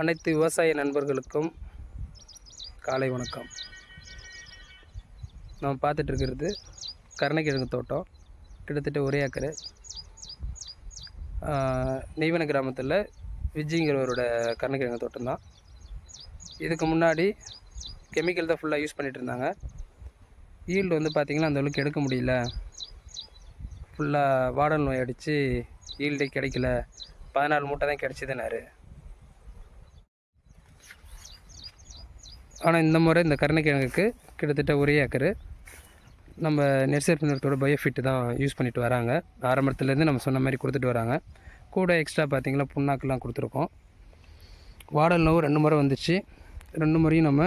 அனைத்து விவசாய நண்பர்களுக்கும் காலை வணக்கம். நம்ம பார்த்துட்ருக்கிறது கருணைக்கிழங்கு தோட்டம். கிட்டத்தட்ட ஒரே ஏக்கரு நெய்வன கிராமத்தில் விஜய்ங்கிறவரோட கருணைக்கிழங்கு தோட்டம் தான் இதுக்கு முன்னாடி கெமிக்கல் தான் ஃபுல்லாக யூஸ் பண்ணிகிட்டு இருந்தாங்க ஈல்டு வந்து பார்த்திங்கன்னா அந்தளவுக்கு எடுக்க முடியல. ஃபுல்லாக வாடல் நோய் அடித்து ஈல்டே கிடைக்கல. பதினாலு மூட்டை தான் கிடச்சிதுனாரு ஆனால் இந்த முறை இந்த கருணைக்கிழங்குக்கு கிட்டத்தட்ட ஒரே ஏக்கரு நம்ம நெர்சரிப்பினத்தோட பயோஃபிட் தான் யூஸ் பண்ணிட்டு வராங்க. ஆரம்பத்துலேருந்து நம்ம சொன்ன மாதிரி கொடுத்துட்டு வராங்க. கூட எக்ஸ்ட்ரா பார்த்திங்கன்னா புண்ணாக்கெல்லாம் கொடுத்துருக்கோம். வாடல் நோவு ரெண்டு முறை வந்துச்சு. ரெண்டு முறையும் நம்ம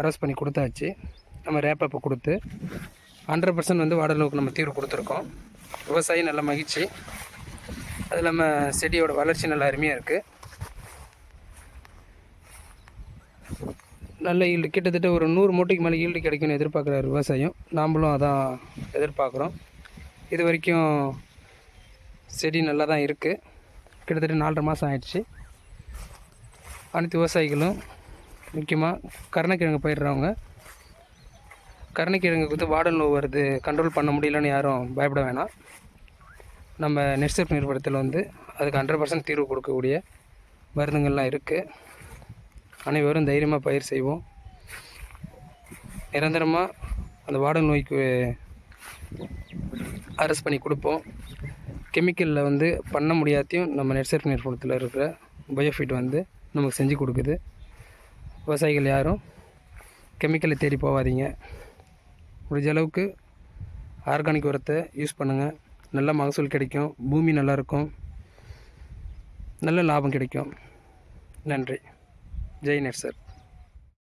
அரெஸ்ட் பண்ணி கொடுத்தாச்சு. நம்ம ரேப்பப்பை கொடுத்து ஹண்ட்ரட் பர்சன்ட் வந்து வாடல் நோவுக்கு நம்ம தீர்வு கொடுத்துருக்கோம். விவசாயி நல்ல மகிழ்ச்சி. அது இல்லாமல் செடியோட வளர்ச்சி நல்லா அருமையாக இருக்குது நல்ல ஈல்டு. கிட்டத்தட்ட ஒரு நூறு மூட்டைக்கு மேலே ஈல்டு கிடைக்கும்னு எதிர்பார்க்குறாரு விவசாயம். நாம்ளும் அதான் எதிர்பார்க்குறோம். இது வரைக்கும் செடி நல்லா தான் இருக்குது கிட்டத்தட்ட நாலரை மாதம் ஆயிடுச்சு. அனைத்து விவசாயிகளும் முக்கியமாக கருணைக்கிழங்கு பயிடுறவங்க கருணைக்கிழங்குக்கு வந்து வாடல் நோய் வருது. கண்ட்ரோல் பண்ண முடியலன்னு யாரும் பயப்பட வேணாம். நம்ம நெட்செப் நிறுவனத்தில் வந்து அதுக்கு ஹண்ட்ரட் பர்சன்ட் தீர்வு கொடுக்கக்கூடிய மருந்துங்கள்லாம் இருக்குது அனைவரும் தைரியமாக பயிர் செய்வோம். நிரந்தரமாக அந்த வாடல் நோய்க்கு அரசு பண்ணி கொடுப்போம். கெமிக்கலில் வந்து பண்ண முடியாத்தையும் நம்ம நெட்செப் நிறுவனத்தில் இருக்கிற பயோஃபிட் வந்து நமக்கு செஞ்சு கொடுக்குது. விவசாயிகள் யாரும் கெமிக்கலை தேடி போகாதீங்க. முடிஞ்ச அளவுக்கு ஆர்கானிக் உரத்தை யூஸ் பண்ணுங்கள் நல்ல மகசூல் கிடைக்கும். பூமி நல்லாயிருக்கும் நல்ல லாபம் கிடைக்கும். நன்றி. जय नर सर।